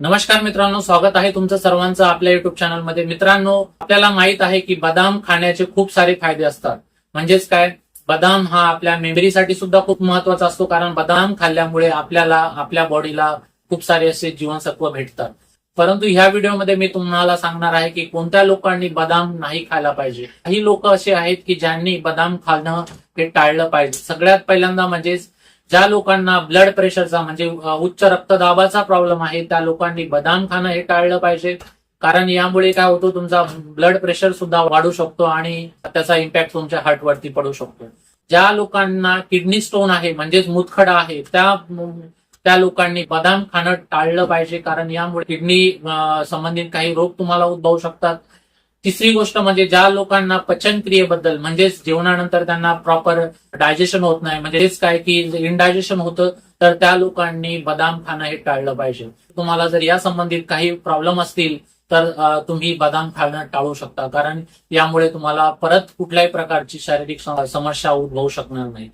नमस्कार मित्रांनो स्वागत आहे तुमचं सर्वांचं आपल्या युट्यूब चॅनलमध्ये मित्रांनो आपल्याला माहीत आहे की बदाम खाण्याचे खूप सारे फायदे असतात. म्हणजेच काय? बदाम हा आपल्या मेमरीसाठी सुद्धा खूप महत्त्वाचा असतो कारण बदाम खाल्ल्यामुळे आपल्याला आपल्या बॉडीला खूप सारे असे जीवनसत्व भेटतात. परंतु ह्या व्हिडिओमध्ये मी तुम्हाला सांगणार आहे की कोणत्या लोकांनी बदाम नाही खायला पाहिजे. काही लोक असे आहेत की ज्यांनी बदाम खाणं हे टाळलं पाहिजे. सगळ्यात पहिल्यांदा म्हणजे ज्या लोकांना ब्लड प्रेशरचा म्हणजे उच्च रक्तदाबाचा प्रॉब्लेम आहे त्या लोकांनी बदाम खाणं हे टाळलं पाहिजे. कारण यामुळे काय होतो तुमचा ब्लड प्रेशर सुद्धा वाढू शकतो आणि त्याचा इम्पॅक्ट तुमच्या हार्टवरती पडू शकतो. ज्या लोकांना किडनी स्टोन आहे म्हणजेच मुतखडा आहे त्या त्या लोकांनी बदाम खाणं टाळलं पाहिजे. कारण यामुळे किडनी संबंधित काही रोग तुम्हाला उद्भवू शकतात. तिसरी गोष्ट म्हणजे ज्या लोकांना पचनक्रियेबद्दल म्हणजेच जेवणानंतर त्यांना प्रॉपर डायजेशन होत नाही म्हणजेच काय की इनडायजेशन होतं तर त्या लोकांनी बदाम खाणं हे टाळलं पाहिजे. तुम्हाला जर या संबंधित काही प्रॉब्लेम असतील तर तुम्ही बदाम खाणं टाळू शकता कारण यामुळे तुम्हाला परत कुठल्याही प्रकारची शारीरिक समस्या उद्भवू शकणार नाही.